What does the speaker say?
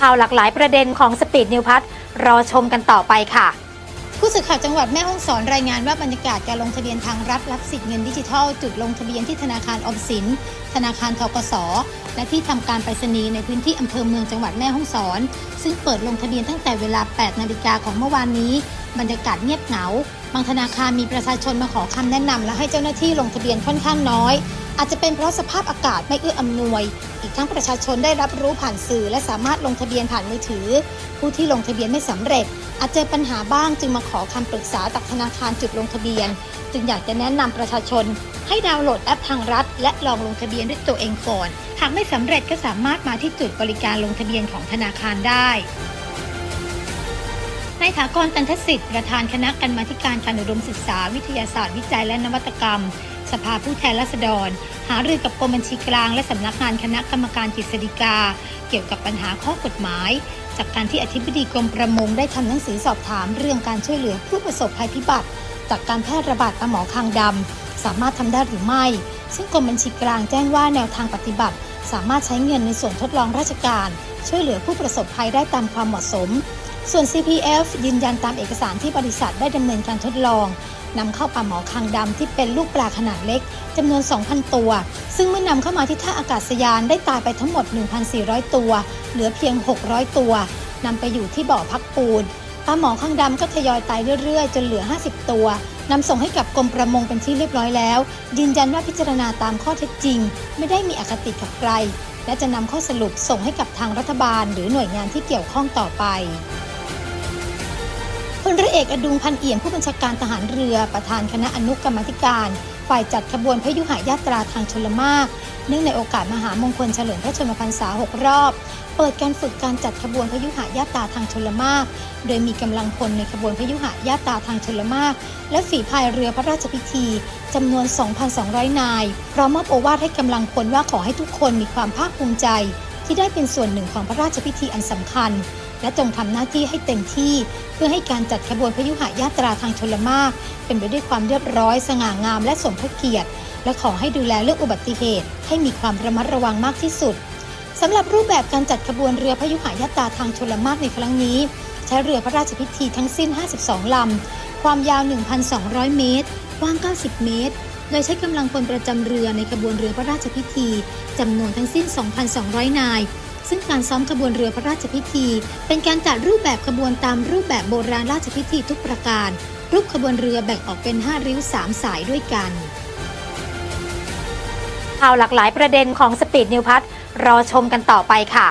ข่าวหลากหลายประเด็นของสปีดนิวพัทรอชมกันต่อไปค่ะ ผู้สื่อข่าวจังหวัดแม่ฮ่องสอนรายงานว่าบรรยากาศการลงทะเบียนทางรัฐรับสิทธิ์เงินดิจิทัล จุดลงทะเบียนที่ธนาคารออมสิน ธนาคารทกส และที่ทำการไปรษณีย์ในพื้นที่อำเภอเมืองจังหวัดแม่ฮ่องสอน ซึ่งเปิดลงทะเบียนตั้งแต่เวลา 8 นาฬิกาของเมื่อวานนี้ บรรยากาศเงียบเหงา บางธนาคารมีประชาชนมาขอคำแนะนำและให้เจ้าหน้าที่ลงทะเบียนค่อนข้างน้อย อาจจะเป็นเพราะสภาพอากาศไม่เอื้ออำนวย อีกทั้งประชาชนได้รับรู้ผ่านสื่อ และสามารถลงทะเบียนผ่านมือถือ ผู้ที่ลงทะเบียนไม่สำเร็จ อาจเจอปัญหาบ้างจึงมาขอคำปรึกษาจากธนาคารจุดลงทะเบียน จึงอยากจะแนะนำประชาชน ให้ดาวน์โหลดแอปทางรัฐ และลองลงทะเบียนด้วยตัวเองก่อนหากไม่สำเร็จก็สามารถมาที่จุดบริการลงทะเบียนของธนาคารได้ นายถากรตันทสิทธิ์ประธานคณะกรรมาการการอุดมศึกษา วิทยาศาสตร์วิจัยและนวัตกรรม สภาผู้แทนราษฎร หารือกับกรมบัญชีกลาง และสำนักงานคณะกรรมการกฤษฎีกา เกี่ยวกับปัญหาข้อกฎหมาย จากการที่อธิบดีกรมประมงได้ทำหนังสือสอบถามเรื่องการช่วยเหลือผู้ประสบภัยพิบัติ จากการแพร่ระบาดปลาหมอคางดำสามารถทำได้หรือไม่ ซึ่งกรมบัญชีกลางแจ้งว่าแนวทางปฏิบัติ สามารถใช้เงินในส่วนทดลองราชการ ช่วยเหลือผู้ประสบภัยได้ตามความเหมาะสม ส่วน CPF ยืนยันตามเอกสารที่บริษัทได้ดำเนินการทดลองนำเข้าปลาหมอคางดำที่เป็นลูกปลาขนาดเล็กจำนวน 2,000 ตัว ซึ่งเมื่อนำเข้ามาที่ท่าอากาศยานได้ตายไปทั้งหมด 1,400 ตัว เหลือเพียง 600 ตัวนำไปอยู่ที่บ่อพักปูนปลาหมอคางดำก็ทยอยตายเรื่อยๆ จนเหลือ 50 ตัวนำส่งให้กับกรมประมงเป็นที่เรียบร้อยแล้ว ยืนยันว่าพิจารณาตามข้อเท็จจริง ไม่ได้มีอคติกับใคร และจะนำข้อสรุปส่งให้กับทางรัฐบาล หรือหน่วยงานที่เกี่ยวข้องต่อไป ลเรือเอกอดุงพันเอี่ยมผู้บัญชาการทหารเรือประธานคณะอนุกรรมธิการ ฝ่ายจัดขบวนพยุหายาตราทางชลมากเนื่องในโอกาสมหามงคลเฉลิมพระชนมพรรษา 6 รอบ เปิดการฝึกการจัดขบวนพยุหายาตราทางชลมาก โดยมีกำลังพลในขบวนพยุหายาตราทางชลมาก และฝีพายเรือพระราชพิธีจำนวน 2,200 นาย พร้อมมอบโอวาทให้กำลังพลว่าขอให้ทุกคนมีความภาคภูมิใจ ที่ได้เป็นส่วนหนึ่งของพระราชพิธีอันสำคัญ และจงทำหน้าที่ให้เต็มที่ เพื่อให้การจัดขบวนพยุหายาตราทางชลมาก เป็นไปด้วยความเรียบร้อย สง่างามและสมพระเกียรติ และขอให้ดูแลเรื่องอุบัติเหตุ ให้มีความระมัดระวังมากที่สุดสำหรับรูปแบบการจัดขบวนเรือพยุหายาตราทางชลมากในครั้งนี้ ใช้เรือพระราชพิธีทั้งสิ้น 52 ลำ ความยาว 1,200 เมตรกว้าง 90 เมตร โดยใช้กำลังพลประจำเรือในขบวนเรือพระราชพิธีจำนวนทั้งสิ้น 2,200 นาย ซึ่งการซ้อมขบวนเรือพระราชพิธี เป็นการจัดรูปแบบขบวนตามรูปแบบโบราณราชพิธีทุกประการ รูปขบวนเรือแบ่งออกเป็น 5 ริ้ว 3 สายด้วยกันข่าวหลากหลายประเด็นของสปีดนิวพัทรอชมกันต่อไปค่ะ